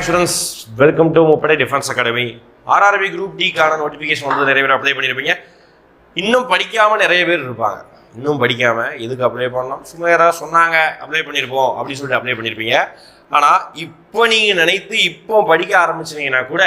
Hi students welcome to Muppadai defence academy RRB group டிக்கான notification வந்து நிறைய பேர் apply பண்ணியிருப்பீங்க இன்னும் படிக்காமல் நிறைய பேர் இருப்பாங்க. இன்னும் படிக்காமல் எதுக்கு அப்ளை பண்ணலாம் சும்மா யாராவது சொன்னாங்க அப்ளை பண்ணியிருப்போம் அப்படின்னு சொல்லிட்டு அப்ளை பண்ணியிருப்பீங்க ஆனால் இப்போ நீங்கள் நினைத்து இப்போ படிக்க ஆரம்பிச்சிங்கன்னா கூட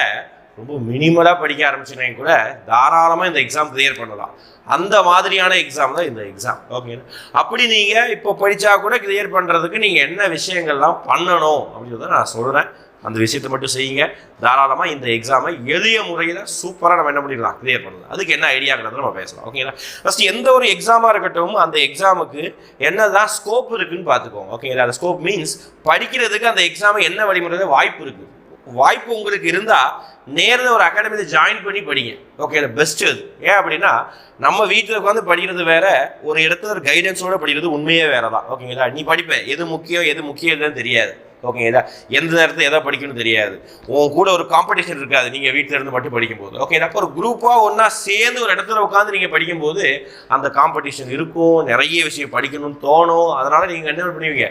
ரொம்ப மினிமலாக படிக்க ஆரம்பிச்சிங்கன்னா கூட தாராளமாக இந்த எக்ஸாம் கிளியர் பண்ணலாம். அந்த மாதிரியான எக்ஸாம் தான் இந்த எக்ஸாம் ஓகே அப்படி நீங்கள் இப்போ படித்தா கூட கிளியர் பண்ணுறதுக்கு நீங்கள் என்ன விஷயங்கள்லாம் பண்ணணும் அப்படின்றத நான் சொல்கிறேன் அந்த விஷயத்தை மட்டும் செய்யுங்க. தாராளமாக இந்த எக்ஸாமை எளிய முறையில் சூப்பராக நம்ம என்ன பண்ணிடலாம் கிளியர் பண்ணலாம். அதுக்கு என்ன ஐடியாங்கிறத நம்ம பேசலாம். ஓகேங்களா ஃபஸ்ட் எந்த ஒரு எக்ஸாமாக இருக்கட்டும் அந்த எக்ஸாமுக்கு என்னதான் ஸ்கோப் இருக்குன்னு பார்த்துக்கோங்க. ஓகேங்களா அந்த ஸ்கோப் மீன்ஸ் படிக்கிறதுக்கு அந்த எக்ஸாமை என்ன வழிமுறையில் வாய்ப்பு இருக்குது வாய்ப்பு உங்களுக்கு இருந்தால் நேரில் ஒரு அகாடமியில் ஜாயின் பண்ணி படிங்க. ஓகே பெஸ்ட் அது ஏன் அப்படின்னா நம்ம வீட்டில் உட்காந்து படிக்கிறது வேற ஒரு இடத்துல ஒரு கைடன்ஸோட படிக்கிறது உண்மையே வேற தான் ஓகேங்களா நீ படிப்ப. எது முக்கியம் எது முக்கியம் இல்லைன்னு தெரியாது. ஓகேங்களா எந்த நேரத்தில் எதை படிக்கணும்னு தெரியாது. உன் கூட ஒரு காம்படிஷன் இருக்காது. நீங்கள் வீட்டில் இருந்து மட்டும் படிக்கும்போது. ஓகே அப்போ ஒரு குரூப்பாக ஒன்றா சேர்ந்து ஒரு இடத்துல உட்காந்து நீங்கள் படிக்கும்போது அந்த காம்படிஷன் இருக்கும். நிறைய விஷயம் படிக்கணும்னு தோணும். அதனால் நீங்கள் என்ன பண்ணுவீங்க?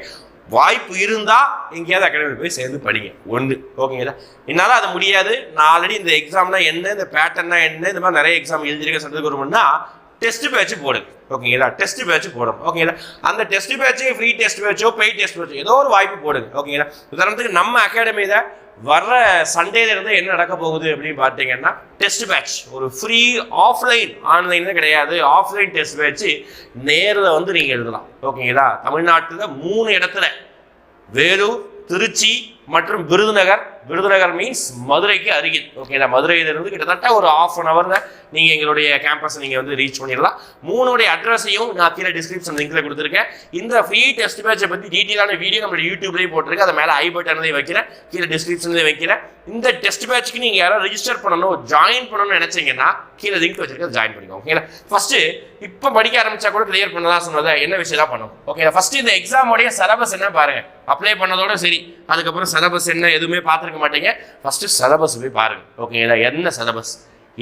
வாய்ப்பு இருந்தால் எங்கேயாவது அகாடமி போய் சேர்ந்து படிங்க. ஒன்று ஓகேங்களா என்னால் அது முடியாது. நான் ஆல்ரெடி இந்த எக்ஸாம்னா என்ன இந்த பேட்டர்னா என்ன இந்த மாதிரி நிறைய எக்ஸாம் எழுதிருக்க சட்டத்துக்கு வரும்னா டெஸ்ட் பேட்ச் போடுங்க ஓகேங்களா டெஸ்ட் பேட்ச் போடும். ஓகேங்களா அந்த டெஸ்ட் பேட்ச் ஃப்ரீ டெஸ்ட் பேட்சோ பெய் டெஸ்ட் பேட்சோ ஏதோ ஒரு வாய்ப்பு போடுங்க ஓகேங்களா உதாரணத்துக்கு நம்ம அகாடமியில் வர்ற சண்டேல இருந்து என்ன நடக்க போகுது அப்படின்னு பார்த்தீங்கன்னா டெஸ்ட் பேட்ச் ஒரு ஃப்ரீ ஆஃப்லைன் ஆன்லைன் கிடையாது. ஆஃப்லைன் டெஸ்ட் பேட்ச் நேரில் வந்து நீங்கள் எழுதலாம். ஓகேங்களா தமிழ்நாட்டில் மூணு இடத்துல. வேலூர் திருச்சி மற்றும் விருதுநகர். விருதுநகர் மீன்ஸ் மதுரைக்கு அருகில் ஓகேங்களா மதுரையிலிருந்து கிட்டத்தட்ட ஒரு ஆஃப் அன் ஹவரில் நீங்கள் எங்களுடைய கேம்பஸ் நீங்கள் வந்து ரீச் பண்ணிடலாம். மூணுடைய அட்ரஸையும் நான் கீழே டிஸ்கிரிப்ஷன் லிங்கில் கொடுத்துருக்கேன். இந்த ஃப்ரீ டெஸ்ட் பேட்சை பற்றி டீட்டெயிலான வீடியோ நம்மளோட யூடியூப்லேயும் போட்டிருக்கேன் அதை மேலே ஐ பட்டன்லேயும் வைக்கிறேன். கீழே டிஸ்கிரிப்ஷன்லேயும் வைக்கிறேன். இந்த டெஸ்ட் பேட்ச்க்கு நீங்கள் யாராவது ரெஜிஸ்டர் பண்ணணும் ஜாயின் பண்ணணும்னு நினச்சிங்கன்னா கீழே லிங்க் வச்சிருக்கேன். ஜாயின் பண்ணிக்கோங்க. ஓகேங்களா ஃபர்ஸ்ட் இப்போ படிக்க ஆரம்பிச்சா கூட கிளியர் பண்ணலாம் சொன்னதை என்ன விஷயம் தான் பண்ணணும் ஓகேங்களா ஃபர்ஸ்ட் இந்த எக்ஸாமோடைய சிலபஸ் என்ன பாருங்க. அப்ளை பண்ணதோட சரி. அதுக்கப்புறம் சிலபஸ் என்ன எதுவுமே பார்த்துருக்க மாட்டீங்க. ஃபஸ்ட்டு சிலபஸ் போய் பாருங்க. ஓகேங்களா என்ன சிலபஸ்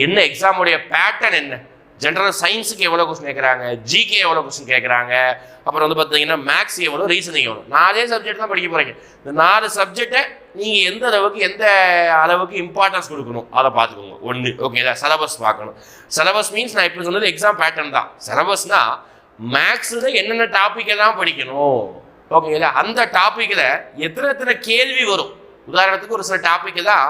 என்ன எக்ஸாமுடைய பேட்டர்ன் என்ன? ஜென்ரல் சயின்ஸுக்கு எவ்வளோ கொஸ்டின் கேட்குறாங்க ஜிகே எவ்வளோ கொஸ்டின் கேட்குறாங்க அப்புறம் வந்து பார்த்தீங்கன்னா மேக்ஸ் எவ்வளோ ரீசனிங் எவ்வளோ நாலே சப்ஜெக்ட் தான் படிக்க போகிறீங்க இந்த நாலு சப்ஜெக்டை நீங்கள் எந்த அளவுக்கு எந்த அளவுக்கு இம்பார்ட்டன்ஸ் கொடுக்கணும்? அதை பார்த்துக்கோங்க. ஒன்று ஓகேங்களா சிலபஸ் பார்க்கணும். சிலபஸ் மீன்ஸ் நான் இப்போ சொன்னது எக்ஸாம் பேட்டர்ன் தான். சிலபஸ்னால் மேக்ஸில் என்னென்ன டாப்பிக்கை தான் படிக்கணும்? ஓகேங்களா? அந்த டாப்பிக்கில் எத்தனை எத்தனை கேள்வி வரும்? உதாரணத்துக்கு ஒரு சில டாப்பிக்கு தான்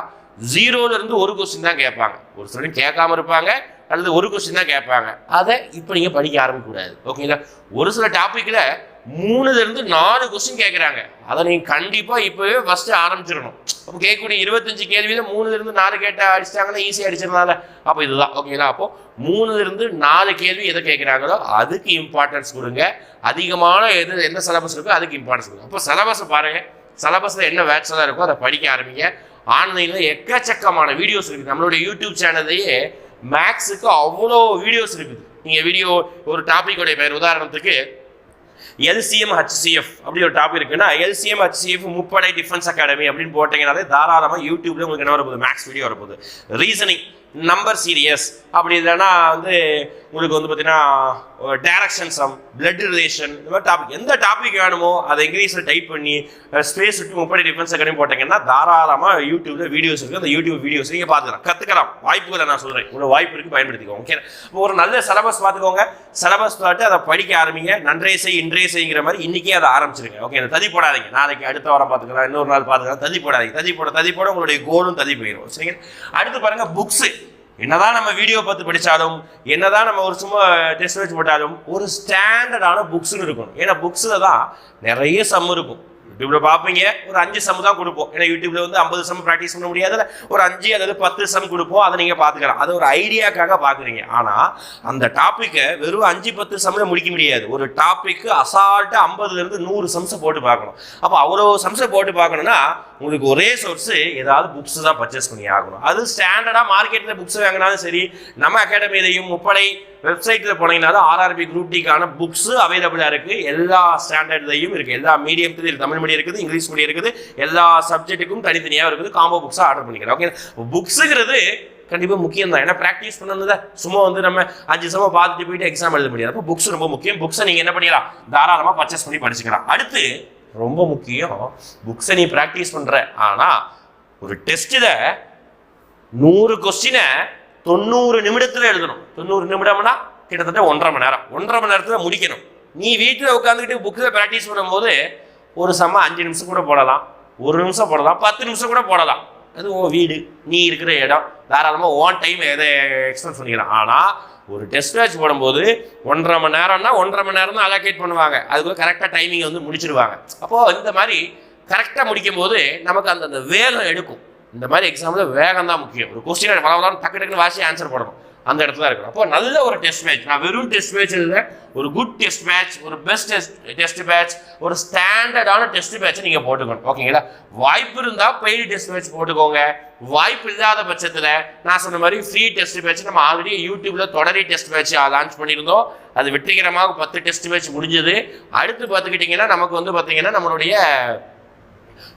ஜீரோல இருந்து ஒரு கொஸ்டின் தான் கேட்பாங்க. ஒரு சிலர் கேட்காம இருப்பாங்க அல்லது ஒரு கொஸ்டின் தான் கேட்பாங்க. அதை இப்போ நீங்கள் படிக்க ஆரம்பிக்கக்கூடாது ஓகேங்களா? ஒரு சில டாப்பிக்கில் மூணுலேருந்து நாலு கொஸ்டின் கேட்குறாங்க அதை நீங்கள் கண்டிப்பாக இப்போவே ஃபஸ்ட்டு ஆரம்பிச்சிடணும். அப்போ கேட்கக்கூடிய இருபத்தஞ்சு கேள்வியில் மூணுலேருந்து நாலு கேட்ட அடிச்சிட்டாங்கன்னா ஈஸியாக அடிச்சிருந்தால அப்போ இதுதான். ஓகேங்களா அப்போ மூணுலேருந்து நாலு கேள்வி எதை கேட்குறாங்களோ அதுக்கு இம்பார்ட்டன்ஸ் கொடுங்க. அதிகமான எது எந்த சிலபஸ் இருக்கோ அதுக்கு இம்பார்ட்டன்ஸ் கொடுங்க. அப்போ சிலபஸை பாருங்கள் சிலபஸில் என்ன வேட்ஸ் இருக்கோ அதை படிக்க ஆரம்பிங்க. ஆன்லைனில் எக்கச்சக்கமான வீடியோஸ் இருக்குது. நம்மளுடைய யூடியூப் சேனல்லையே மேக்ஸுக்கு அவ்வளோ வீடியோஸ் இருக்குது. நீங்கள் வீடியோ ஒரு டாப்பிக்கோடைய பேர் உதாரணத்துக்கு எல்சிஎம் ஹச்சிஎஃப் அப்படி ஒரு டாபிக் இருக்குன்னா LCM HCF Muppadai defence academy அப்படின்னு போட்டீங்கனாலே தாராளமாக யூடியூப்ல உங்களுக்கு என்ன வரப்போகுது? மேக்ஸ் வீடியோ வரப்போகுது. ரீசனிங் நம்பர் சீரியஸ் அப்படி இல்லைன்னா வந்து உங்களுக்கு வந்து பார்த்தீங்கன்னா டேரக்ஷன் சம் பிளட் ரிலேஷன் இந்த மாதிரி டாபிக் எந்த டாபிக் வேணுமோ அதை இங்கிலீஷில் டைப் பண்ணி ஸ்பேஸ் விட்டு முப்படி டிஃபென்ஸ் அகாடமி போட்டீங்கன்னா தாராளமாக யூடியூப்பில் வீடியோஸ் இருக்குது அந்த யூடியூப் வீடியோஸ் நீங்கள் பார்த்துக்கலாம். கற்றுக்கலாம் வாய்ப்புகளை நான் சொல்கிறேன் உங்களுக்கு வாய்ப்பு இருக்குது பயன்படுத்திக்கோங்க. ஓகே இப்போ ஒரு நல்ல சிலபஸ் பார்த்துக்கோங்க. சிலபஸ் பார்த்து அதை படிக்க ஆரம்பிங்க. நன்றே செய் இன்றே செய்கிற மாதிரி இன்றைக்கே அதை ஆரம்பிச்சிருங்க. ஓகே ததி போடாதீங்க. நாளைக்கு அடுத்த வாரம் பார்த்துக்கலாம். இன்னொரு நாள் பார்த்துக்கலாம். ததி போடாதீங்க. ததி போட ததி போட உங்களுடைய கோலும் ததி போயிடும் சரிங்க? அடுத்து பாருங்கள் புக்ஸு என்னதான் நம்ம வீடியோ பார்த்து படித்தாலும் என்னதான் நம்ம ஒரு சும்மா டெஸ்ட் வச்சு போட்டாலும் ஒரு ஸ்டாண்டர்டான புக்ஸ்னு இருக்கணும். ஏன்னா புக்ஸில் தான் நிறைய சம் இருக்கும். யூடியூப்ல பார்ப்பீங்க. ஒரு அஞ்சு சம் தான் கொடுப்போம். ஏன்னா யூடியூப்ல வந்து ஐம்பது சம் ப்ராக்டிஸ் பண்ண முடியாதுல்ல. ஒரு அஞ்சு அதாவது பத்து சம் கொடுப்போம். அதை நீங்க பாத்துக்கலாம் அது ஒரு ஐடியாக்காக பாக்குறீங்க ஆனா அந்த டாப்பிக்கை வெறும் அஞ்சு பத்து சம்ல முடிக்க முடியாது. ஒரு டாபிக் அசால்ட்டு ஐம்பதுல இருந்து நூறு சம்ஸை போட்டு பார்க்கணும். அப்போ அவ்வளோ சம்ஸை போட்டு பார்க்கணும்னா உங்களுக்கு ஒரே சோர்ஸ் ஏதாவது புக்ஸ் தான் பர்ச்சேஸ் பண்ணி ஆகணும். அது ஸ்டாண்டர்டா மார்க்கெட்ல புக்ஸ் வாங்கினாலும் சரி நம்ம அகாடமியிலையும் முப்படை வெப்சைட்டில் போனீங்கனாலும் ஆர்ஆர்பி குரூப் டிக்கான புக்ஸ் அவைலபிளாக இருக்குது எல்லா ஸ்டாண்டர்ட்லையும் இருக்குது எல்லா மீடியத்துலையும் தமிழ் மீடியம் இருக்குது இங்கிலீஷ் மொழி இருக்குது எல்லா சப்ஜெக்ட்டுக்கும் தனித்தனியாக இருக்குது காம்போ புக்ஸாக ஆர்டர் பண்ணிக்கிறேன். ஓகே புக்ஸுங்கிறது கண்டிப்பாக முக்கியம் தான் ஏன்னா ப்ராக்டிஸ் பண்ணணும்ல. சும்மா வந்து நம்ம அஞ்சு சமம் பார்த்துட்டு போயிட்டு எக்ஸாம் எழுத முடியாது. அப்போ புக்ஸ் ரொம்ப முக்கியம். புக்ஸை நீங்கள் என்ன பண்ணிக்கலாம் தாராளமாக பர்ச்சேஸ் பண்ணி படிச்சுக்கலாம். அடுத்து ரொம்ப முக்கியம் புக்ஸை நீ ப்ராக்டிஸ் பண்ணுற ஆனால் ஒரு டெஸ்ட்டில் நூறு கொஸ்டினை தொண்ணூறு நிமிடத்தில் எழுதணும். தொண்ணூறு நிமிடம்னா கிட்டத்தட்ட ஒன்றரை மணி நேரம். ஒன்றரை மணி நேரத்தில் முடிக்கணும். நீ வீட்டில் உட்காந்துக்கிட்டு புக்கில் ப்ராக்டிஸ் பண்ணும்போது ஒரு சம அஞ்சு நிமிஷம் கூட போடலாம். ஒரு நிமிஷம் போடலாம் பத்து நிமிஷம் கூட போடலாம். அது உன் வீடு நீ இருக்கிற இடம். தாராளமாக ஓன் டைம் எதை எக்ஸ்பென்ஸ் பண்ணிக்கலாம் ஆனால் ஒரு டெஸ்ட் மேட்ச் போடும்போது ஒன்றரை மணி நேரம்னா ஒன்றரை மணி நேரம் தான் அலோகேட் பண்ணுவாங்க. அதுக்குள்ள கரெக்டாக டைமிங் வந்து முடிச்சிருவாங்க. அப்போது இந்த மாதிரி கரெக்டாக முடிக்கும் போது நமக்கு அந்த அந்த வேகம் எடுக்கும். இந்த மாதிரி எக்ஸாம்பிள் வேகம் தான் முக்கியம். ஒரு கொஸ்டின் பல டக்கு டக்குன்னு வாசி ஆன்சர் போடணும். அந்த இடத்துல இருக்கணும். அப்போ நல்ல ஒரு டெஸ்ட் மேட்ச் நான் வெறும் டெஸ்ட் மேட்ச் இல்லை. ஒரு குட் டெஸ்ட் மேட்ச் ஒரு பெஸ்ட் டெஸ்ட் டெஸ்ட் மேட்ச் ஒரு ஸ்டாண்டர்டான டெஸ்ட் மேட்ச்சை நீங்கள் போட்டுக்கணும். ஓகேங்களா வாய்ப்பு இருந்தால் பெய்டு டெஸ்ட் மேட்ச் போட்டுக்கோங்க. வாய்ப்பு இல்லாத பட்சத்தில் நான் சொன்ன மாதிரி ஃப்ரீ டெஸ்ட் மேட்ச் நம்ம ஆல்ரெடி யூடியூப்ல தொடரி டெஸ்ட் மேட்ச் லான்ச் பண்ணியிருந்தோம். அது வெற்றிகரமாக பத்து டெஸ்ட் மேட்ச் முடிஞ்சது. அடுத்து பார்த்துக்கிட்டிங்கன்னா நமக்கு வந்து பார்த்தீங்கன்னா நம்மளுடைய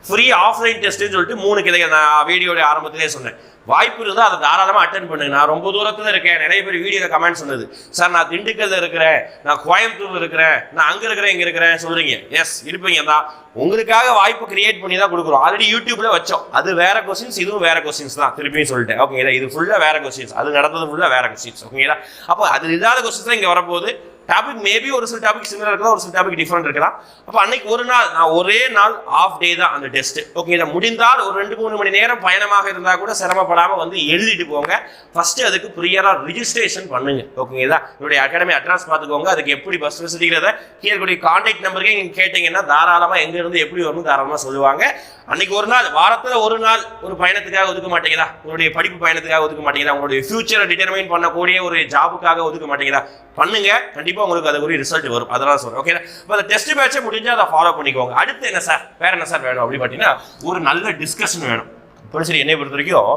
ஃப்ரீ ஆஃப்லைன் டெஸ்ட்னு சொல்லிட்டு மூணு கிளைகள் நான் வீடியோடைய ஆரம்பத்திலே சொன்னேன். வாய்ப்பு இருந்தால் அதை தாராளமாக அட்டன் பண்ணுங்க. நான் ரொம்ப தூரத்தில் இருக்கேன். நிறைய பேர் வீடியோ கமெண்ட் சொன்னது சார் நான் திண்டுக்கல்ல இருக்கிறேன். நான் கோயம்புத்தூர்ல இருக்கிறேன். நான் அங்கே இருக்கிறேன் இங்கே இருக்கிறேன் சொல்கிறீங்க எஸ் இருப்பீங்க தான். உங்களுக்காக வாய்ப்பு கிரியேட் பண்ணி தான் கொடுக்குறோம். ஆல்ரெடி யூடியூப்ல வச்சோம். அது வேற கொஸ்டின்ஸ் இதுவும் வேற கொஸ்டின்ஸ் தான். திருப்பியும் சொல்லிட்டேன். ஓகேங்களா இது ஃபுல்லாக வேற கொஸ்டின்ஸ் அது நடந்தது ஃபுல்லாக வேற கொஸ்டின்ஸ் ஓகேங்களா அப்போ அது இல்லாத கொஸ்டின்ஸ் தான் இங்கே வரப்போகுது. டாபிக் மேபி ஒரு சில டாபிக் சிமிலர் இருக்கலாம் ஒரு சில டாபிக் டிஃப்ரெண்ட் இருக்கலாம். அப்போ அன்னைக்கு ஒரு நாள் நான் ஒரே நாள் ஆஃப் டே தான் அந்த டெஸ்ட் ஓகேங்களா முடிந்தால் ஒரு ரெண்டு மூணு மணி நேரம் பயணமாக இருந்தால் கூட சிரமப்படாமல் வந்து எழுதிட்டு போங்க. ஃபஸ்ட்டு அதுக்கு ப்ரியராக ரிஜிஸ்ட்ரேஷன் பண்ணுங்க. ஓகேங்களா என்னுடைய அகாடமி அட்ரஸ் பார்த்துக்கோங்க. அதுக்கு எப்படி பஸ் வசதிங்கிறத கீழக்கூடிய கான்டாக்ட் நம்பருக்கே நீங்கள் கேட்டிங்கன்னா தாராளமாக எங்கேருந்து எப்படி வரணும் தாராளமாக சொல்லுவாங்க. அன்னைக்கு ஒரு நாள் வாரத்தில் ஒரு நாள் ஒரு பயணத்துக்காக ஒதுக்க மாட்டேங்கிறா உங்களுடைய படிப்பு பயணத்துக்காக ஒதுக்க மாட்டேங்கிறா உங்களுடைய ஃபியூச்சரை டிட்டர்மைன் பண்ணக்கூடிய ஒரு ஜாபுக்காக ஒதுக்க மாட்டேங்கிறா பண்ணுங்க. கண்டிப்பாக கண்டிப்பாக உங்களுக்கு அது ஒரு ரிசல்ட் வரும். அதெல்லாம் சொல்கிறேன் ஓகே இப்போ அந்த டெஸ்ட் பேட்சை முடிஞ்சால் அதை ஃபாலோ பண்ணிக்கோங்க. அடுத்து என்ன சார் வேறு என்ன சார் வேணும் அப்படின்னு பார்த்தீங்கன்னா ஒரு நல்ல டிஸ்கஷன் வேணும். சரி என்னை பொறுத்த வரைக்கும்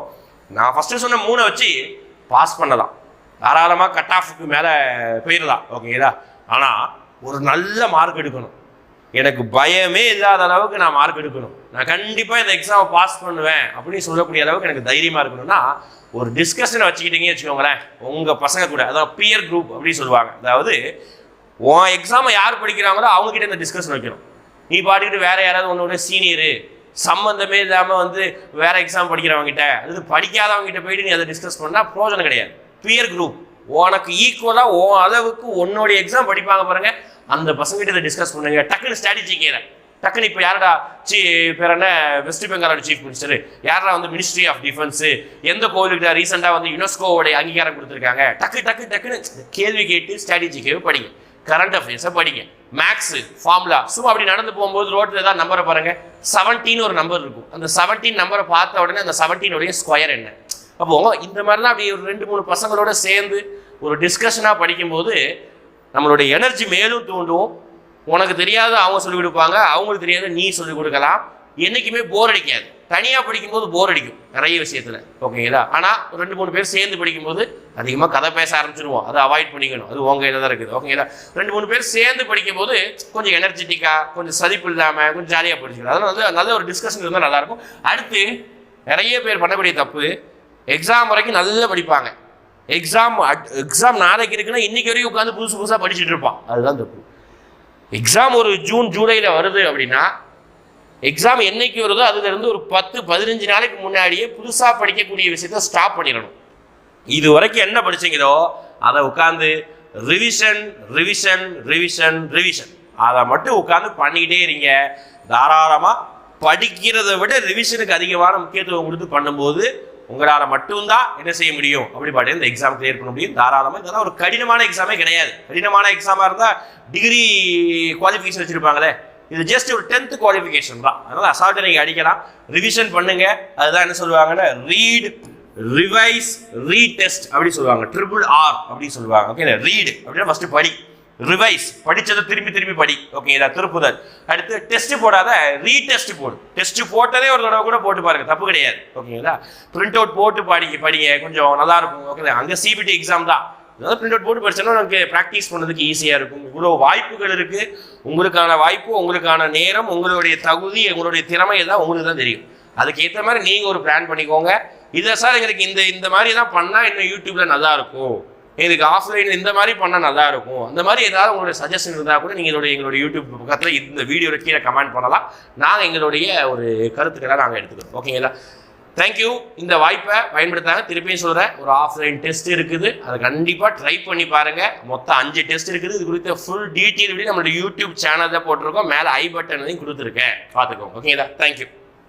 நான் ஃபஸ்ட்டு சொன்ன மூணை வச்சு பாஸ் பண்ணலாம். தாராளமாக கட் ஆஃபுக்கு மேலே போயிடலாம் ஓகேங்களா ஆனால் ஒரு நல்ல மார்க் எடுக்கணும். எனக்கு பயமே இல்லாத அளவுக்கு நான் மார்க் எடுக்கணும். நான் கண்டிப்பாக இந்த எக்ஸாமை பாஸ் பண்ணுவேன் அப்படின்னு சொல்லக்கூடிய அளவுக்கு எனக்கு தைரியமாக இருக்கணும்னா ஒரு டிஸ்கஷனை வச்சுக்கிட்டீங்கன்னு வச்சுக்கோங்களேன் உங்கள் பசங்க கூட அதாவது பியர் குரூப் அப்படின்னு சொல்லுவாங்க. அதாவது உன் எக்ஸாமை யார் படிக்கிறாங்களோ அவங்ககிட்ட இந்த டிஸ்கஷன் வைக்கணும். நீ பாட்டுக்கிட்டு வேற யாராவது உன்னோட சீனியரு சம்மந்தமே இல்லாமல் வந்து வேற எக்ஸாம் படிக்கிறவங்க கிட்ட அது படிக்காதவங்ககிட்ட போயிட்டு நீ அதை டிஸ்கஸ் பண்ணால் ப்ரோஜனம் கிடையாது. பியர் குரூப் உனக்கு ஈக்குவலாக உன் அளவுக்கு உன்னோடைய எக்ஸாம் படிப்பாங்க பாருங்கள் அந்த பசங்கிட்ட இதை டிஸ்கஸ் பண்ணுங்க. டக்குன்னு ஸ்ட்ராட்டஜி கேட்குறேன் டக்குன்னு இப்போ யாரடா சி பேர் என்ன? வெஸ்ட் பெங்காலோட சீஃப் மினிஸ்டர் யாரா வந்து மினிஸ்ட்ரி ஆஃப் டிஃபென்ஸு எந்த கோவிலுக்கு ரீசெண்டாக வந்து யுனெஸ்கோவோட அங்கீகாரம் கொடுத்துருக்காங்க? டக்கு டக்கு டக்குன்னு கேள்வி கேட்டு ஸ்ட்ராட்டஜி கேள்வி படிங்க. கரண்ட் அஃபேர்ஸை படிங்க. மேக்ஸு ஃபார்முலா சும்மா அப்படி நடந்து போகும்போது ரோட்டில் ஏதாவது நம்பரை பாருங்க. செவன்டீன் ஒரு நம்பர் இருக்கும். அந்த செவன்டீன் நம்பரை பார்த்த உடனே அந்த செவன்டீனுடைய ஸ்கொயர் என்ன? அப்போது இந்த மாதிரிலாம் அப்படி ஒரு ரெண்டு மூணு பசங்களோட சேர்ந்து ஒரு டிஸ்கஷனாக படிக்கும்போது நம்மளுடைய எனர்ஜி மேலும் தூண்டும். உனக்கு தெரியாத அவங்க சொல்லிக் கொடுப்பாங்க அவங்களுக்கு தெரியாத நீ சொல்லிக் கொடுக்கலாம். என்றைக்குமே போர் அடிக்காது. தனியாக படிக்கும்போது போர் அடிக்கும் நிறைய விஷயத்தில். ஓகேங்களா? ஆனால் ரெண்டு மூணு பேர் சேர்ந்து படிக்கும்போது அதிகமாக கதை பேச ஆரம்பிச்சிருவோம். அதை அவாய்ட் பண்ணிக்கணும். அது உங்கள் இதில் தான் இருக்குது. ஓகேங்களா? ரெண்டு மூணு பேர் சேர்ந்து படிக்கும்போது கொஞ்சம் எனர்ஜெட்டிக்காக கொஞ்சம் சதிப்பு இல்லாமல் கொஞ்சம் ஜாலியாக படிச்சுக்கலாம். அதனால் வந்து நல்ல ஒரு டிஸ்கஷன் இருந்தால் நல்லாயிருக்கும் அடுத்து நிறைய பேர் பண்ணக்கூடிய தப்பு எக்ஸாம் வரைக்கும் நல்லா படிப்பாங்க. எக்ஸாம் எக்ஸாம் நாளைக்கு இருக்குன்னா இன்றைக்கி வரைக்கும் உட்காந்து புதுசு புதுசாக படிச்சுட்டு இருப்பான். அதுதான் தப்பு. எக்ஸாம் ஒரு ஜூன் ஜூலையில் வருது அப்படின்னா எக்ஸாம் என்றைக்கு வருதோ அதுலேருந்து ஒரு பத்து பதினஞ்சு நாளைக்கு முன்னாடியே புதுசாக படிக்கக்கூடிய விஷயத்த ஸ்டாப் பண்ணிடணும். இது வரைக்கும் என்ன படிச்சீங்களோ அதை உட்காந்து ரிவிஷன் ரிவிஷன் ரிவிஷன் ரிவிஷன் அதை மட்டும் உட்காந்து பண்ணிக்கிட்டே இருங்க. தாராளமாக படிக்கிறதை விட ரிவிஷனுக்கு அதிகமான முக்கியத்துவம் கொடுத்து பண்ணும்போது உங்களால் மட்டும்தான் என்ன செய்ய முடியும்? அப்படி பாட்டு இந்த எக்ஸாம் கிளியர் பண்ண முடியும். தாராளமாக இதெல்லாம் ஒரு கடினமான எக்ஸாமே கிடையாது. கடினமான எக்ஸாமாக இருந்தால் டிகிரி குவாலிஃபிகேஷன் வச்சுருப்பாங்களே. இது ஜஸ்ட் ஒரு டென்த் குவாலிஃபிகேஷன் தான். அதனால் அசால்ட்டை நீங்கள் அடிக்கலாம். ரிவிஷன் பண்ணுங்க. அதுதான் என்ன சொல்லுவாங்கன்னா ரீட் ரிவைஸ் ரீடெஸ்ட் அப்படி சொல்லுவாங்க. ட்ரிபிள் ஆர் அப்படின்னு சொல்லுவாங்க. ஓகே ரீடு அப்படின்னா ஃபஸ்ட்டு படி. ரிவைஸ் படித்ததை திரும்பி திரும்பி படி. ஓகேங்களா திருப்புதல். அடுத்து டெஸ்ட் போடாத ரீடெஸ்ட் போடு. டெஸ்ட் போட்டதே ஒரு தடவை கூட போட்டு பாருங்க தப்பு கிடையாது. ஓகேங்களா பிரிண்ட் அவுட் போட்டு படிங்க படிங்க. கொஞ்சம் நல்லா இருக்கும். ஓகே அங்கே சிபிடி எக்ஸாம் தான். அதாவது பிரிண்ட் அவுட் போட்டு படிச்சோன்னா நமக்கு ப்ராக்டிஸ் பண்ணதுக்கு ஈஸியாக இருக்கும். இவ்வளோ வாய்ப்புகள் இருக்குது உங்களுக்கான வாய்ப்பு உங்களுக்கான நேரம் உங்களுடைய தகுதி உங்களுடைய திறமை எல்லாம் உங்களுக்கு தான் தெரியும். அதுக்கேற்ற மாதிரி நீங்கள் ஒரு பிளான் பண்ணிக்கோங்க. இதை சார் எங்களுக்கு இந்த இந்த மாதிரி தான் பண்ணால் இன்னும் யூடியூப்பில் நல்லா இருக்கும். எனக்கு ஆஃப்லைன் இந்த மாதிரி பண்ணால் நல்லா இருக்கும். அந்த மாதிரி ஏதாவது உங்களுடைய சஜஷன் இருந்தால் கூட நீங்கள் எங்களுடைய எங்களுடைய யூடியூப் பக்கத்தில் இந்த வீடியோவில் கீழே கமெண்ட் பண்ணலாம். நாங்கள் எங்களுடைய ஒரு கருத்துக்களை நாங்கள் எடுத்துக்கிறோம். ஓகேங்களா தேங்க்யூ இந்த வாய்ப்பை பயன்படுத்தாங்க திருப்பியும் சொல்கிறேன் ஒரு ஆஃப்லைன் டெஸ்ட் இருக்குது. அதை கண்டிப்பாக ட்ரை பண்ணி பாருங்க. மொத்தம் அஞ்சு டெஸ்ட் இருக்குது. இது குறித்த ஃபுல் டீட்டெயில் நம்மளோட யூடியூப் சேனல் தான் போட்டிருக்கோம். மேலே ஐ பட்டனையும் கொடுத்துருக்கேன். பார்த்துக்கோங்க. ஓகேங்களா தேங்க்யூ